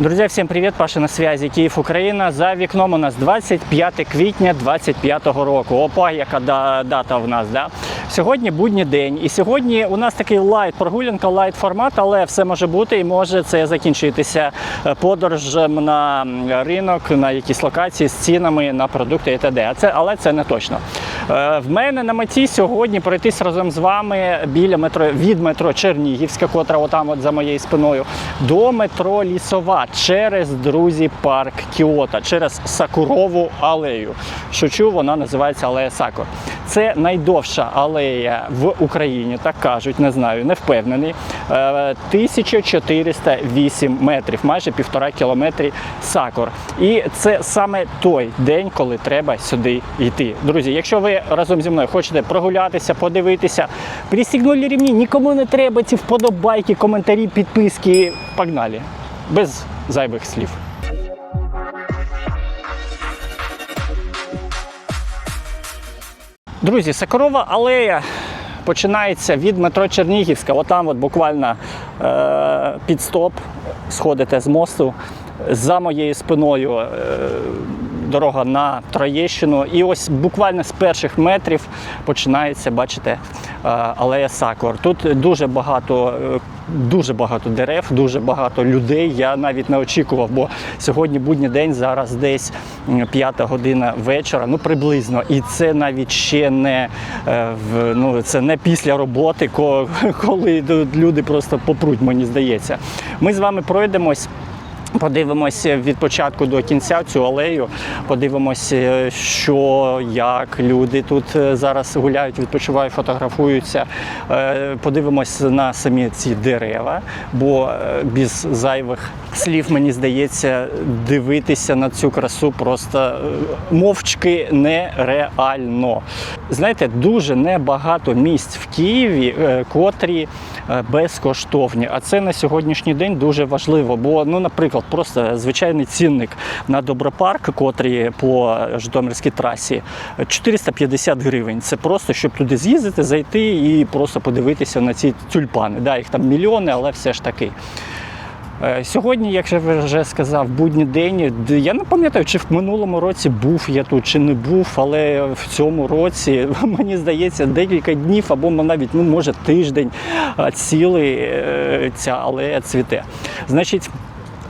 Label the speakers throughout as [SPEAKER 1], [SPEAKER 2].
[SPEAKER 1] Друзья, всем привет! Паша на связи. Київ, Україна. За вікном у нас 25 квітня 25 року. Опа, яка да- дата в нас, да? Сьогодні будній день. І сьогодні у нас такий лайт прогулянка, лайт формат, але все може бути і може це закінчитися е, подорожем на ринок, на якісь локації з цінами на продукти і т.д. Але це не точно. Е, В мене на меті сьогодні пройтись разом з вами біля метро від метро Чернігівська, котра отам от за моєю спиною, до метро Лісова через друзі парк Кіота, через Сакурову алею. Шучу, вона називається Алея Сакур. Це найдовша алея в Україні, так кажуть, не знаю, не впевнений. Е, 1408 метрів, майже півтора кілометрі сакур. І це саме той день, коли треба сюди йти. Друзі, якщо ви разом зі мною хочете прогулятися, подивитися, пристігнули рівні, нікому не треба ці вподобайки, коментарі, підписки. Погнали! Без зайвих слів. Друзі, Сакурова алея починається від метро Чернігівська. Отам от буквально е, під стоп сходите з мосту. За моєю спиною е, дорога на Троєщину. І ось буквально з перших метрів починається, бачите, е, алея Сакур. Тут дуже багато. е, Дуже багато дерев, дуже багато людей. Я навіть не очікував, бо сьогодні будній день, зараз десь п'ята година вечора, ну приблизно. І це навіть ще не е, ну це не після роботи, коли люди просто попруть, мені здається. Ми з вами пройдемось. Подивимося від початку до кінця цю алею. Подивимося, що як люди тут е, зараз гуляють, відпочивають, фотографуються. Е, Подивимось на самі ці дерева, бо е, без зайвих слів мені здається, дивитися на цю красу просто е, мовчки нереально. Знаєте, дуже небагато місць в Києві, е, котрі е, безкоштовні. А це на сьогоднішній день дуже важливо. Бо, ну, наприклад, просто звичайний цінник на добропарк, котрий по Житомирській трасі, 450 гривень. Це просто щоб туди з'їздити, зайти і просто подивитися на ці тюльпани. Да, їх там мільйони, але все ж таки. Е, Сьогодні, як я вже сказав, будній день. Я не пам'ятаю, чи в минулому році був я тут, чи не був, але в цьому році мені здається декілька днів або навіть ну може тиждень цілий е, ця алея цвіте. Значить.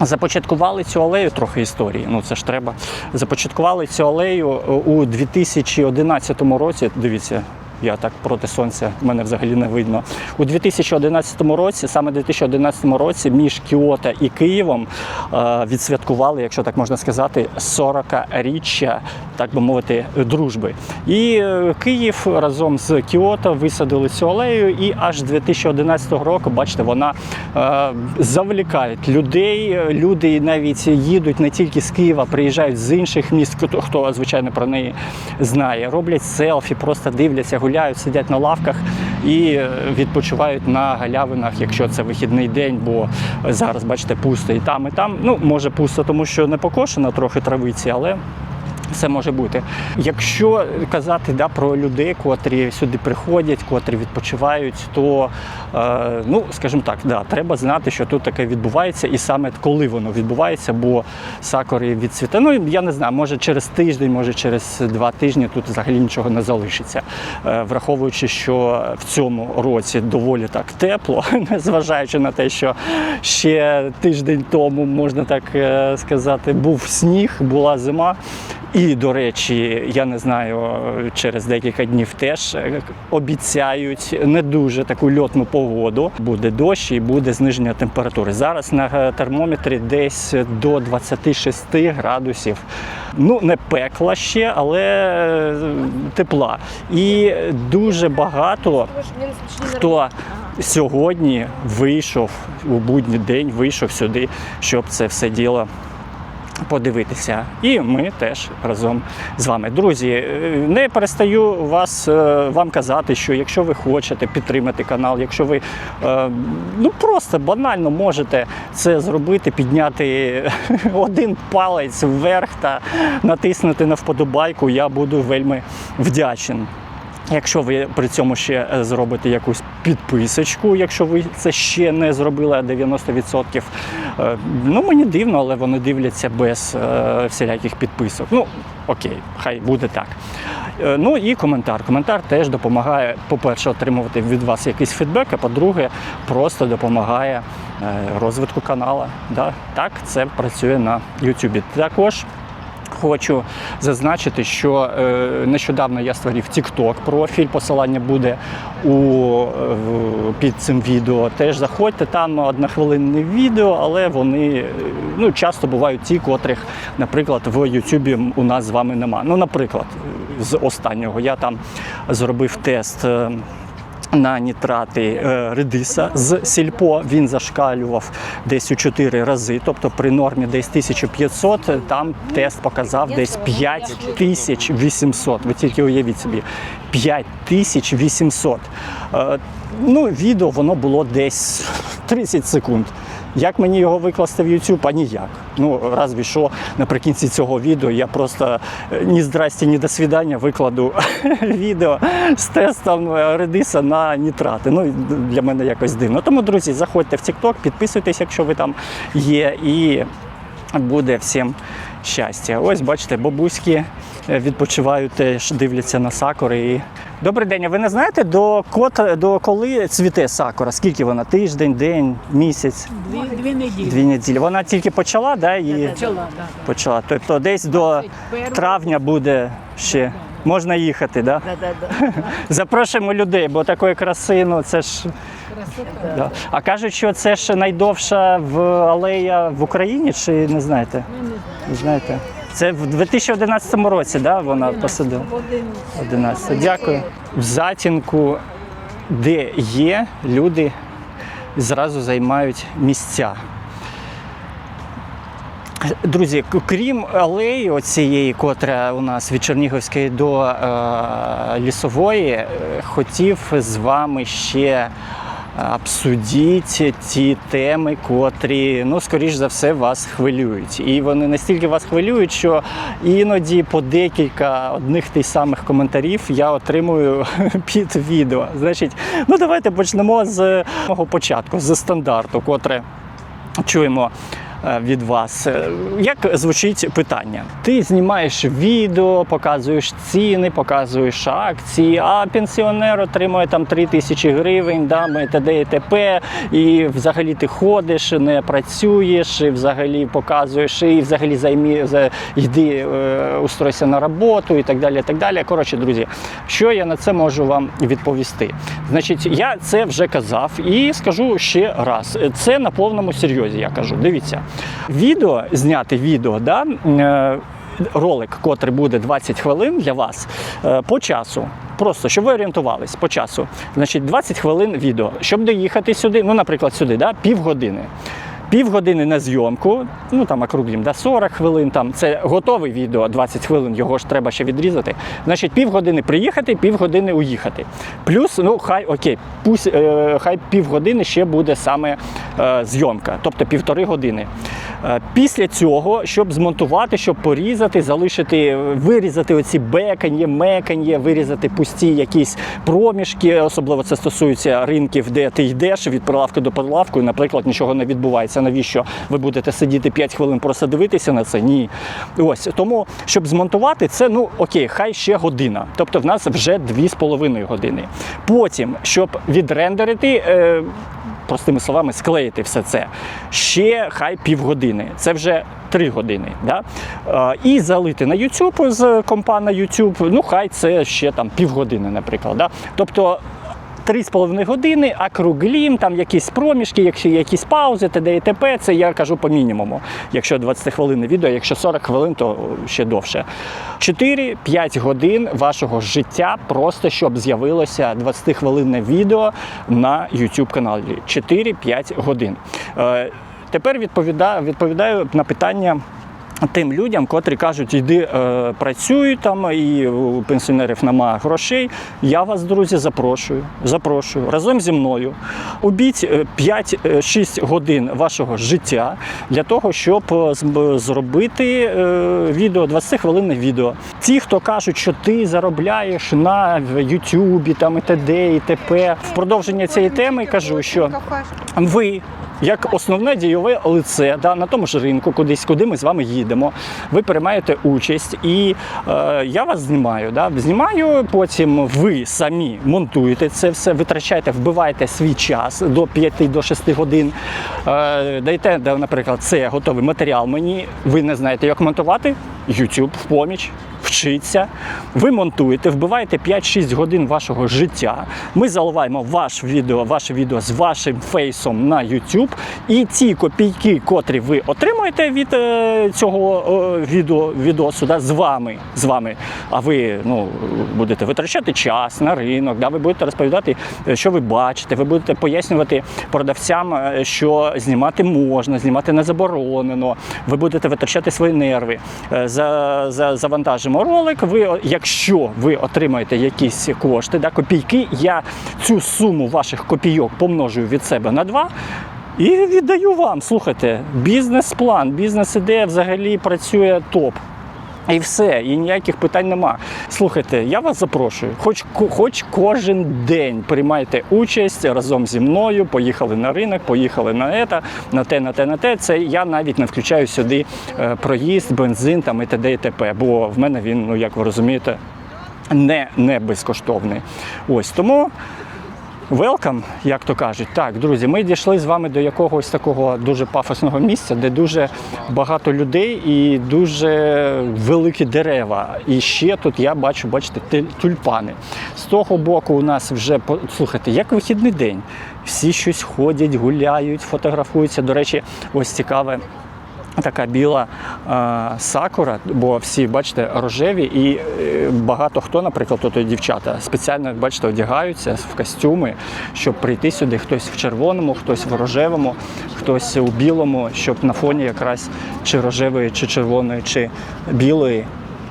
[SPEAKER 1] Започаткували цю алею трохи історії. Ну це ж треба. Започаткували цю алею е, у 2011 році. Дивіться, я так проти сонця, мене взагалі не видно. У 2011 році, саме в 2011 році, між Кіото і Києвом е, відсвяткували, якщо так можна сказати, 40-річчя, так би мовити, дружби. І е, Київ разом з Кіото висадили цю алею, і аж з 2011 року, бачите, вона е, завлікає людей. Люди навіть їдуть не тільки з Києва, приїжджають з інших міст, хто звичайно про неї знає. Роблять селфі, просто дивляться, гуляють, сидять на лавках і е, відпочивають на галявинах, якщо це вихідний день, бо зараз, бачите, пусто і там, і там. Ну, може пусто, тому що не покошено трохи травиці, але все може бути. Якщо казати да, про людей, котрі сюди приходять, котрі відпочивають, то е, ну, скажімо так, да, треба знати, що тут таке відбувається, і саме коли воно відбувається, бо сакури відцвіте. Ну я не знаю, може через тиждень, може через два тижні тут взагалі нічого не залишиться. Е, враховуючи, що в цьому році доволі так тепло, незважаючи на те, що ще тиждень тому, можна так е, сказати, був сніг, була зима. І, до речі, я не знаю, через декілька днів теж е, обіцяють не дуже таку льотну погоду. Буде дощ і буде зниження температури. Зараз на термометрі десь до 26 градусів. Ну, не пекла ще, але е, тепла. І дуже багато хто сьогодні вийшов у будній день, вийшов сюди, щоб це все діло подивитися. І ми теж разом з вами. Друзі, е, не перестаю вас е, вам казати, що якщо ви хочете підтримати канал, якщо ви е, ну просто банально можете це зробити, підняти один палець вверх та натиснути на вподобайку, я буду вельми вдячен. Якщо ви при цьому ще е, зробите якусь підписочку, якщо ви це ще не зробили, а 90%, е, ну мені дивно, але вони дивляться без е, всіляких підписок. Ну, окей, хай буде так. Ну і коментар. Коментар теж допомагає, по-перше, отримувати від вас якийсь фідбек, а по-друге, просто допомагає розвитку каналу. Да? Так це працює на YouTube. Також Хочу зазначити, що е, нещодавно я створив TikTok профіль, посилання буде у, е, під цим відео. Теж заходьте, там однохвилинне відео, але вони е, ну, часто бувають ті, котрих, наприклад, в YouTube у нас з вами нема. Ну, наприклад, з останнього я там зробив тест. На нітрати е, редиса з сільпо він зашкалював десь у 4 рази. Тобто при нормі десь 1500, е, там тест показав десь 5800. Ви тільки уявіть собі, 5800. Ну, відео воно було десь 30 секунд. Як мені його викласти в YouTube? А ніяк. Ну, разві що наприкінці цього відео я просто е, ні здрасті, ні до свідання викладу відео з тестом е, редиса на нітрати. Ну, для мене якось дивно. Тому, друзі, заходьте в TikTok, підписуйтесь, якщо ви там є, і буде всім щастя. Ось бачите, бабуськи е, відпочивають, теж дивляться на сакури. І... Добрий день. А ви не знаєте, до, кот... до коли цвіте сакура? Скільки вона? Тиждень, день, місяць,
[SPEAKER 2] Дві, дві неділі.
[SPEAKER 1] дві неділі. Вона тільки почала, да? І...
[SPEAKER 2] Почала, да.
[SPEAKER 1] почала. Тобто десь до
[SPEAKER 2] 21.
[SPEAKER 1] травня буде ще. Можна їхати, да?
[SPEAKER 2] Да, да, да.
[SPEAKER 1] Запрошуємо людей, бо такої краси, ну це ж.
[SPEAKER 2] Красота.
[SPEAKER 1] Да. А кажуть, що це ж найдовша в алея в Україні, чи не знаєте?
[SPEAKER 2] Не
[SPEAKER 1] знаєте? Це в 2011 році, да, вона посадила.
[SPEAKER 2] Один
[SPEAKER 1] 11. Дякую. В затінку, де є, люди зразу займають місця. Друзі, крім алеї, оцієї, котра у нас від Чернігівської до е, лісової, е, хотів з вами ще обсудити ті теми, котрі, ну, скоріш за все, вас хвилюють. І вони настільки вас хвилюють, що іноді по декілька одних тих самих коментарів я отримую під відео. Значить, ну давайте почнемо з мого початку, з стандарту, котре чуємо від вас. Е, Як звучить питання? Ти знімаєш відео, показуєш ціни, показуєш акції, а пенсіонер отримує там 3 тисячі гривень, да, ми т.д. і т.п. І взагалі ти ходиш, не працюєш, і взагалі показуєш, і взагалі займі, за- йди, е, устройся на роботу і так далі. І так далі. Коротше, друзі, що я на це можу вам відповісти? Значить, я це вже казав і скажу ще раз. Це на повному серйозі. Я кажу. Дивіться, відео зняти відео, да, е, ролик, котрий буде 20 хвилин для вас е, по часу. Просто щоб ви орієнтувались по часу. Значить, 20 хвилин відео. Щоб доїхати сюди, ну, наприклад, сюди, да, півгодини. Півгодини на зйомку, ну там округлім, да, 40 хвилин. Там це готове відео, 20 хвилин, його ж треба ще відрізати. Значить, півгодини приїхати, півгодини уїхати. Плюс, ну хай окей, пусть е, хай півгодини ще буде саме е, зйомка, тобто півтори години. Е, після цього, щоб змонтувати, щоб порізати, залишити, вирізати оці беканьє, меканьє, вирізати пусті якісь проміжки, особливо це стосується ринків, де ти йдеш від прилавки до прилавку, і, наприклад, нічого не відбувається. Навіщо ви будете сидіти 5 хвилин, просто дивитися на це? Ні. Ось тому, щоб змонтувати це, ну окей, хай ще година. Тобто в нас вже 2,5 години. Потім, щоб відрендерити. Е, простими словами, склеїти все це. Ще хай півгодини. Це вже три години. Да? Е, і залити на YouTube з компа на YouTube, ну хай це ще там півгодини, наприклад. Да? Тобто. Три з половиною години, а круглім, там якісь проміжки, якщо якісь паузи, т.д. і т.п. Це я кажу по мінімуму. Якщо 20 хвилин відео, якщо 40 хвилин, то ще довше. 4-5 годин вашого життя просто щоб з'явилося 20 хвилинне відео на YouTube каналі. 4-5 годин. Е, Тепер відповідаю, відповідаю на питання. Тим людям, котрі кажуть, йди е, працюй там, і у пенсіонерів немає грошей. Я вас, друзі, запрошую. Запрошую разом зі мною. Убіть е, 5-6 годин вашого життя для того, щоб е, зробити е, відео, 20 хвилинне відео. Ті, хто кажуть, що ти заробляєш на Ютубі там і т.д. і т.п. В продовження цієї теми кажу, що ви. Як основне дійове лице да, на тому ж ринку, кудись, куди ми з вами їдемо, ви приймаєте участь, і е, я вас знімаю. Да, знімаю, потім ви самі монтуєте це все, витрачаєте, вбиваєте свій час до 5 до 6 годин. Е, даєте, да, наприклад, це готовий матеріал мені. Ви не знаєте, як монтувати. YouTube в поміч. Вчиться, ви монтуєте, вбиваєте 5-6 годин вашого життя. Ми заливаємо ваш відео, ваше відео з вашим фейсом на YouTube. І ті копійки, котрі ви отримуєте від е, цього е, відео, відосу, да, з вами, з вами. А ви ну, будете витрачати час на ринок, да, ви будете розповідати, е, що ви бачите, ви будете пояснювати продавцям, е, що знімати можна, знімати не заборонено. Ви будете витрачати свої нерви. Е, За, за, завантажимо ролик. Ви, якщо ви отримаєте якісь кошти, да, копійки, я цю суму ваших копійок помножую від себе на два. І віддаю вам. Слухайте, бізнес-план, бізнес-ідея взагалі працює топ. І все, і ніяких питань нема. Слухайте, я вас запрошую, хоч, хоч кожен день приймайте участь разом зі мною. Поїхали на ринок, поїхали на ета, на те, на те, на те. Це я навіть не включаю сюди е, проїзд, бензин там і т.д. і т.п. Бо в мене він, ну як ви розумієте, не, не безкоштовний. Ось тому. Велкам, як то кажуть. Так, друзі, ми дійшли з вами до якогось такого дуже пафосного місця, де дуже багато людей і дуже великі дерева. І ще тут я бачу, бачите, тюльпани. З того боку у нас вже слухайте, як вихідний день. Всі щось ходять, гуляють, фотографуються. До речі, ось цікаве. Така біла е, сакура, бо всі, бачите, рожеві, і е, багато хто, наприклад, тут дівчата спеціально, бачите, одягаються в костюми, щоб прийти сюди. Хтось в червоному, хтось в рожевому, хтось у білому, щоб на фоні якраз чи рожевої, чи червоної, чи білої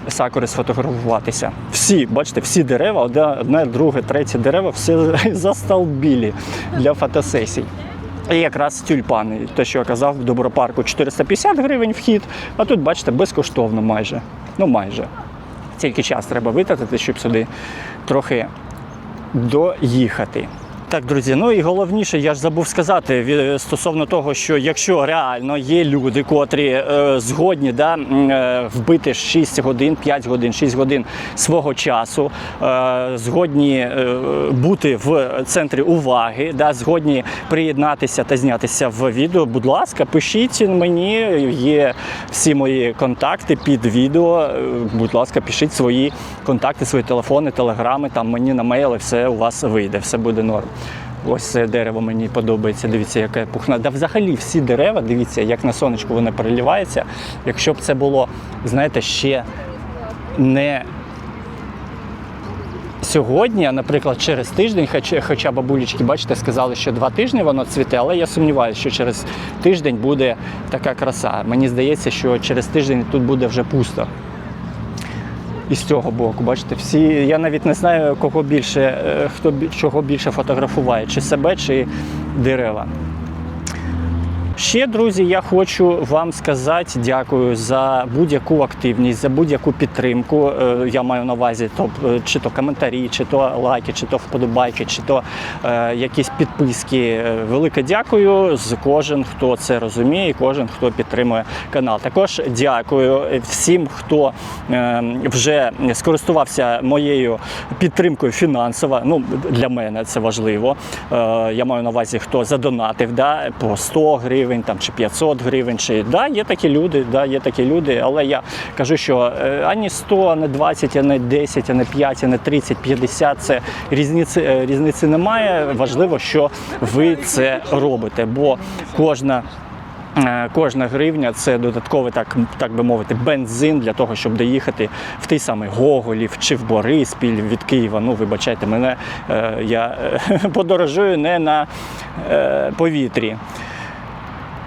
[SPEAKER 1] сакури сфотографуватися. Всі, бачите, всі дерева, одне, одне друге, третє дерева, всі застолбілі для фотосесій. І якраз тюльпани, те, що я казав, в добропарку 450 гривень вхід, а тут, бачите, безкоштовно майже. Ну майже. Тільки час треба витратити, щоб сюди трохи доїхати. Так, друзі, ну і головніше, я ж забув сказати ві- стосовно того, що якщо реально є люди, котрі е, згодні да, е, вбити 6 годин, 5 годин, 6 годин свого часу, е, згодні е, бути в центрі уваги, да, згодні приєднатися та знятися в відео, будь ласка, пишіть мені, є всі мої контакти під відео. Е, Будь ласка, пишіть свої контакти, свої телефони, телеграми, там мені на мейл, і все у вас вийде, все буде норм. Ось це дерево мені подобається. Дивіться, яке пухна. Да взагалі всі дерева, дивіться, як на сонечку вони переливаються. Якщо б це було, знаєте, ще не сьогодні, а, наприклад, через тиждень, хоча, хоча бабулечки, бачите, сказали, що два тижні воно цвіте, але я сумніваюся, що через тиждень буде така краса. Мені здається, що через тиждень тут буде вже пусто. І з цього боку, бачите, всі. Я навіть не знаю, кого більше, е, хто чого більше фотографуває, чи себе, чи дерева. Ще, друзі, я хочу вам сказати дякую за будь-яку активність, за будь-яку підтримку. Е, Я маю на увазі то, е, чи то коментарі, чи то лайки, чи то вподобайки, чи то е, якісь підписки. Е, Велике дякую з кожен, хто це розуміє, і кожен, хто підтримує канал. Також дякую всім, хто е, вже скористувався моєю підтримкою фінансово. Ну, для мене це важливо. Е, я маю на увазі, хто задонатив да, по 100 гривень там, чи 500 гривень. Чи, да, є такі люди, да, є такі люди, але я кажу, що е, ані 100, ані 20, ані 10, ані 5, ані 30, 50 це різниці, е, різниці немає. Важливо, що ви це робите, бо кожна. Е, Кожна гривня це додатковий, так, так би мовити, бензин для того, щоб доїхати в той самий Гоголів чи в Бориспіль від Києва. Ну, вибачайте мене, я подорожую не на повітрі.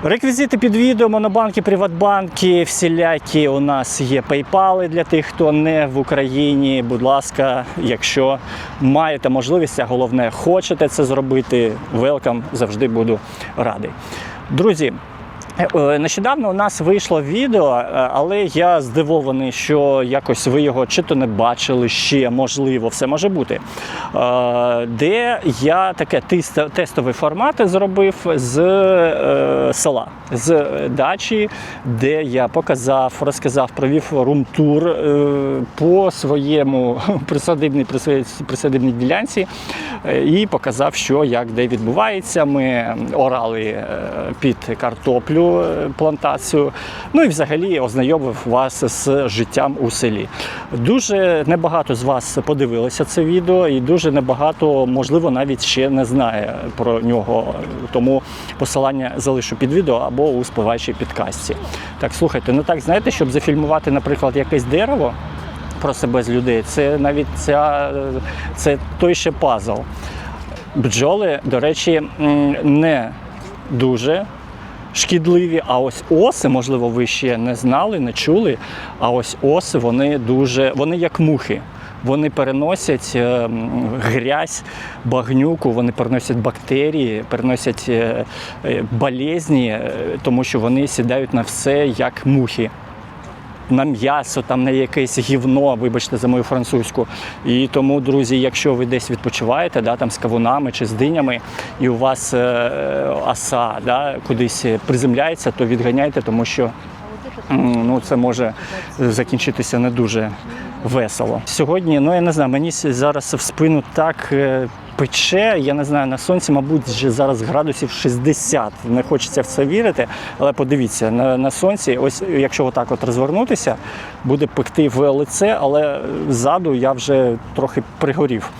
[SPEAKER 1] Реквізити під відео, монобанки, приватбанки, всілякі у нас є PayPal для тих, хто не в Україні. Будь ласка, якщо маєте можливість, а головне, хочете це зробити, велкам, завжди буду радий. Друзі, Нещодавно у нас вийшло відео, е, але я здивований, що якось ви його чи то не бачили ще, можливо, все може бути. Е, Де я таке тестовий формат зробив з е, села, з дачі, де я показав, розказав, провів рум-тур е, по своєму присадибній, присадибній- ділянці е, і показав, що як де відбувається. Ми орали е, під картоплю е, плантацію. Ну і взагалі ознайомив вас з життям у селі. Дуже небагато з вас подивилося це відео, і дуже небагато, можливо, навіть ще не знає про нього. Тому посилання залишу під відео або у спливаючій підкастці. Так, слухайте, ну так знаєте, щоб зафільмувати, наприклад, якесь дерево. Про себе з людей, це навіть ця, це той ще пазл. Бджоли, до речі, не дуже шкідливі, а ось оси, можливо, ви ще не знали, не чули. А ось оси, вони дуже, вони як мухи. Вони переносять е, грязь, багнюку, вони переносять бактерії, переносять е, е, болезні, тому що вони сідають на все як мухи на м'ясо, там на якесь гівно, вибачте за мою французьку. І тому, друзі, якщо ви десь відпочиваєте, да, там з кавунами чи з динями, і у вас е, оса да, кудись приземляється, то відганяйте, тому що ну, це може закінчитися не дуже весело. Сьогодні, ну я не знаю, мені зараз в спину так. Пече, я не знаю, на сонці, мабуть, вже зараз градусів 60. Не хочеться в це вірити, але подивіться, на, на сонці, ось якщо отак от розвернутися, буде пекти в лице, але ззаду я вже трохи пригорів.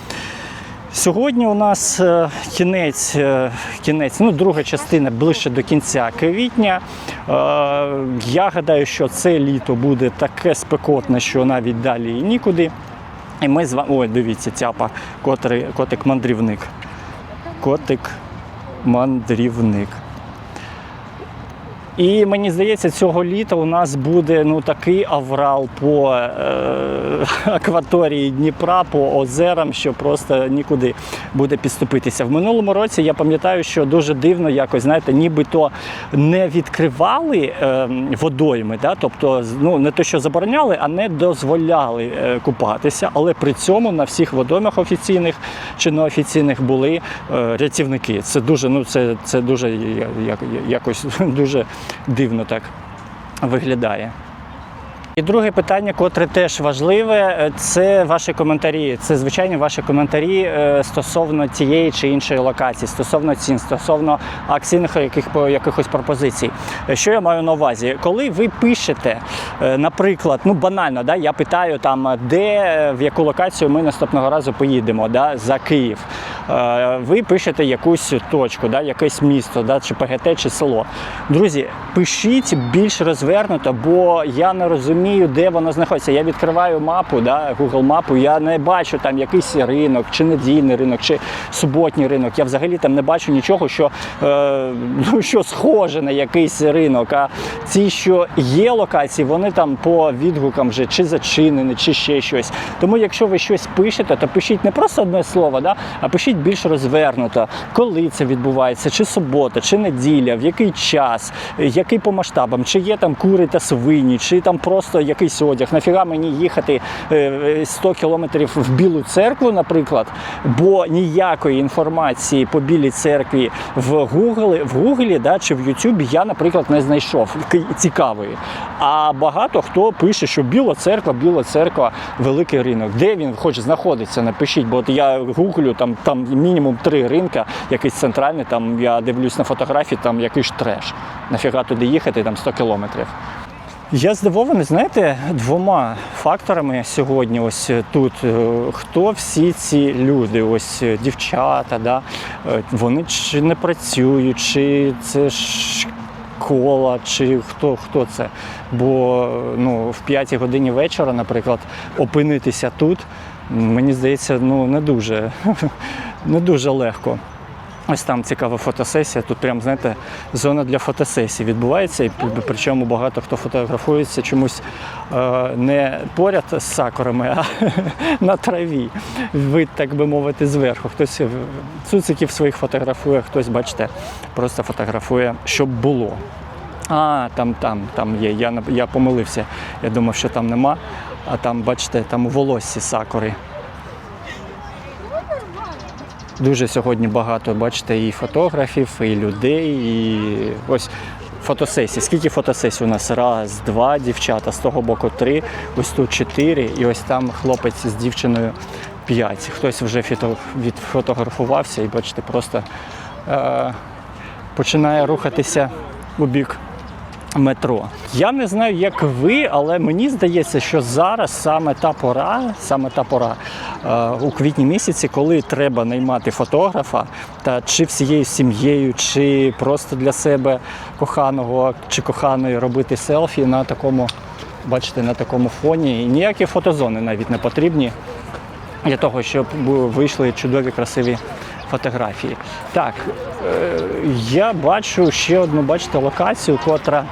[SPEAKER 1] Сьогодні у нас е, кінець, е, кінець, ну друга частина ближче до кінця квітня. Е, Я гадаю, що це літо буде таке спекотне, що навіть далі нікуди. І ми з вами. Ой, дивіться, цяпа, котрий, котик мандрівник. Котик мандрівник. І мені здається, цього літа у нас буде ну такий аврал по е, акваторії Дніпра, по озерам, що просто нікуди буде підступитися. В минулому році я пам'ятаю, що дуже дивно якось, знаєте, нібито не відкривали е, водойми, да? тобто ну, не те, що забороняли, а не дозволяли е, купатися. Але при цьому на всіх водоймах офіційних чи неофіційних були е, рятівники. Це дуже, ну це, це дуже як, якось дуже дивно так виглядає. І друге питання, котре теж важливе, е, це ваші коментарі. Це звичайні ваші коментарі е, стосовно тієї чи іншої локації, стосовно цін, стосовно акційних яких, якихось пропозицій. Е, Що я маю на увазі? Коли ви пишете, наприклад, ну банально, да, я питаю там, де в яку локацію ми наступного разу поїдемо да, за Київ. Ви пишете якусь точку, да, якесь місто, да, чи ПГТ, чи село. Друзі, пишіть більш розвернуто, бо я не розумію, де воно знаходиться. Я відкриваю мапу, да, Google мапу, я не бачу там якийсь ринок, чи недільний ринок, чи суботній ринок. Я взагалі там не бачу нічого, що, е, ну, що схоже на якийсь ринок. А ці, що є локації, вони там по відгукам вже чи зачинені, чи ще щось. Тому, якщо ви щось пишете, то пишіть не просто одне слово, да, а пишіть більш розвернуто, коли це відбувається, чи субота, чи неділя, в який час, е, який по масштабам, чи є там кури та свині, чи там просто якийсь одяг. Нафіга мені їхати е, е, 100 кілометрів в Білу церкву, наприклад, бо ніякої інформації по Білій церкві в Google, в Google да, чи в YouTube я, наприклад, не знайшов цікавої. А багато хто пише, що Біла церква, Біла церква, великий ринок. Де він хоч знаходиться, напишіть, бо от я гуглю, там, там мінімум три ринка, якийсь центральний, там я дивлюсь на фотографії, там якийсь треш. Нафіга туди їхати, там 100 кілометрів. Я здивований, знаєте, двома факторами сьогодні. Ось тут. Е, Хто всі ці люди? Ось е, дівчата, да? Е, вони чи не працюють, чи це школа, чи хто, хто це? Бо ну, в п'ятій годині вечора, наприклад, опинитися тут, мені здається, ну не дуже, не дуже легко. Ось там цікава фотосесія. Тут прям, знаєте, зона для фотосесій відбувається. І причому багато хто фотографується чомусь е, не поряд з сакурами, а на траві. Вид, так би мовити, зверху. Хтось цуциків своїх фотографує, хтось, бачите, просто фотографує, щоб було. А, там, там, там є. Я, я помилився. Я думав, що там нема. А там, бачите, там волоссі сакури. Дуже сьогодні багато, бачите, і фотографів, і людей, і ось фотосесії. Скільки фотосесій у нас? Раз, два дівчата, з того боку три, ось тут чотири, і ось там хлопець з дівчиною п'ять. Хтось вже фото- відфотографувався і бачите, просто е, починає рухатися у бік метро. Я не знаю, як ви, але мені здається, що зараз саме та пора, саме та пора у квітні місяці, коли треба наймати фотографа, та чи всією сім'єю, чи просто для себе коханого чи коханої робити селфі на такому, бачите, на такому фоні. І ніякі фотозони навіть не потрібні для того, щоб вийшли чудові красиві фотографії. Так, е, я бачу ще одну, бачите, локацію, котра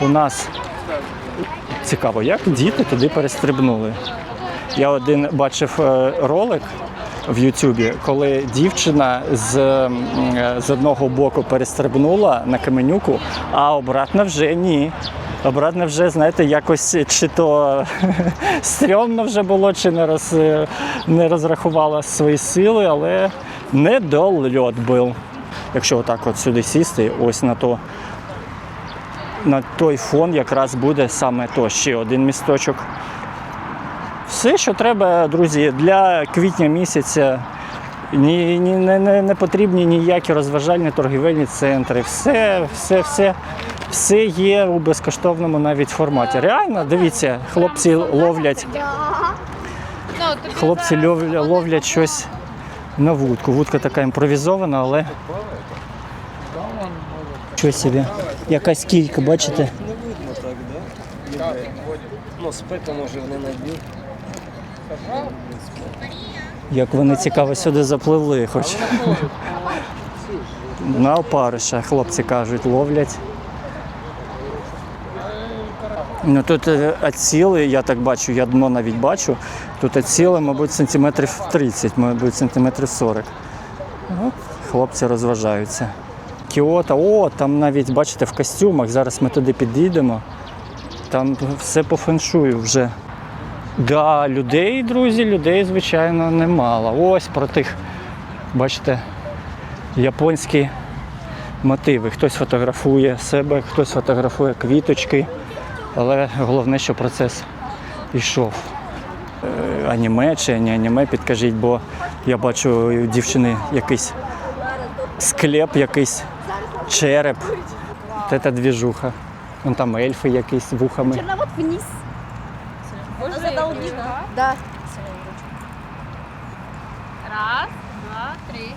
[SPEAKER 1] у нас цікаво, як діти туди перестрибнули. Я один бачив е, ролик в Ютубі, коли дівчина з, е, з одного боку перестрибнула на каменюку, а обратно вже ні. Обратно вже, знаєте, якось чи то стрьомно вже було, чи не, роз, е, не розрахувала свої сили, але недольот був. Якщо отак от сюди сісти, ось на то на той фон якраз буде саме то ще один місточок. Все, що треба, друзі, для квітня місяця. Ні, ні, не, не, не потрібні ніякі розважальні торгівельні центри. Все, все, все, все є у безкоштовному навіть форматі. Реально, дивіться, хлопці ловлять, хлопці ловлять, щось на вудку. Вудка така імпровізована, але щось собі. Якась кілька, бачите?
[SPEAKER 3] Не видно так, да? Ніде. Ну, спека може вони наб'ють.
[SPEAKER 1] Як вони цікаво сюди запливли, хоч. На опариша, хлопці кажуть, ловлять. Ну тут е, оціли, я так бачу, я дно навіть бачу. Тут оціли, мабуть, сантиметрів 30, мабуть, сантиметрів 40. От, хлопці розважаються. Кіота, о, там навіть, бачите, в костюмах. Зараз ми туди підійдемо. Там все по феншую вже. Да, людей, друзі, людей, звичайно, немало. Ось про тих, бачите, японські мотиви. Хтось фотографує себе, хтось фотографує квіточки, але головне, що процес йшов. Е, Аніме чи не аніме, підкажіть, бо я бачу у дівчини якийсь склеп, якийсь череп. Це двіжуха. Вон там ельфи якісь вухами.
[SPEAKER 4] Она вот вниз. Да.
[SPEAKER 5] Раз, два, три.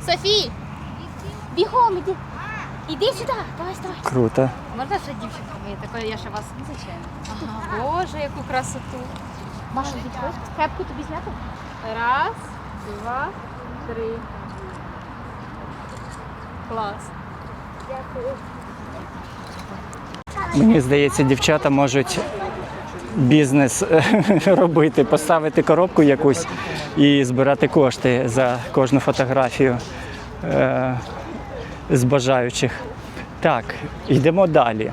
[SPEAKER 4] Софи, бегом иди. Иди сюда. Давай, давай.
[SPEAKER 1] Круто.
[SPEAKER 5] Можна ще дівчинка моя такої, я ще вас не звичайно. Ага, боже, яку красоту.
[SPEAKER 4] Маша, иди, хочешь? Кепку тобі зняти?
[SPEAKER 5] Раз, два, три. Клас.
[SPEAKER 1] Мені здається, дівчата можуть бізнес робити, поставити коробку якусь і збирати кошти за кожну фотографію е, з бажаючих. Так, йдемо далі.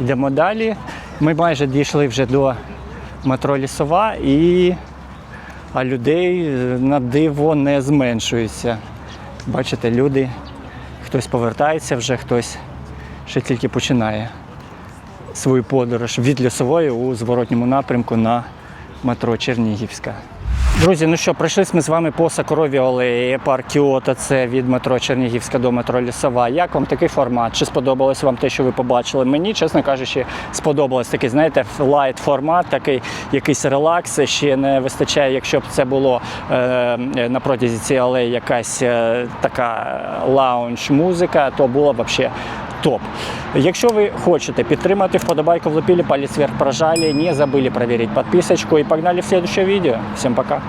[SPEAKER 1] Йдемо далі. Ми майже дійшли вже до метро Лісова і а людей е, на диво не зменшується. Бачите, люди, хтось повертається вже, хтось ще тільки починає свою подорож від лісової у зворотньому напрямку на метро Чернігівська. Друзі, ну що, пройшли ми з вами по Сокоровій алеї, парк Кіото, це від метро Чернігівська до метро Лісова. Як вам такий формат? Чи сподобалось вам те, що ви побачили? Мені, чесно кажучи, сподобалось такий, знаєте, лайт формат, такий якийсь релакс. Ще не вистачає, якщо б це було е, на протязі цієї алеї якась е, така лаунж-музика, то було б взагалі топ. Якщо ви хочете підтримати вподобайку, влепили палец вверх, прожали, не забыли проверить подписочку и погнали в следующее видео. Всем пока!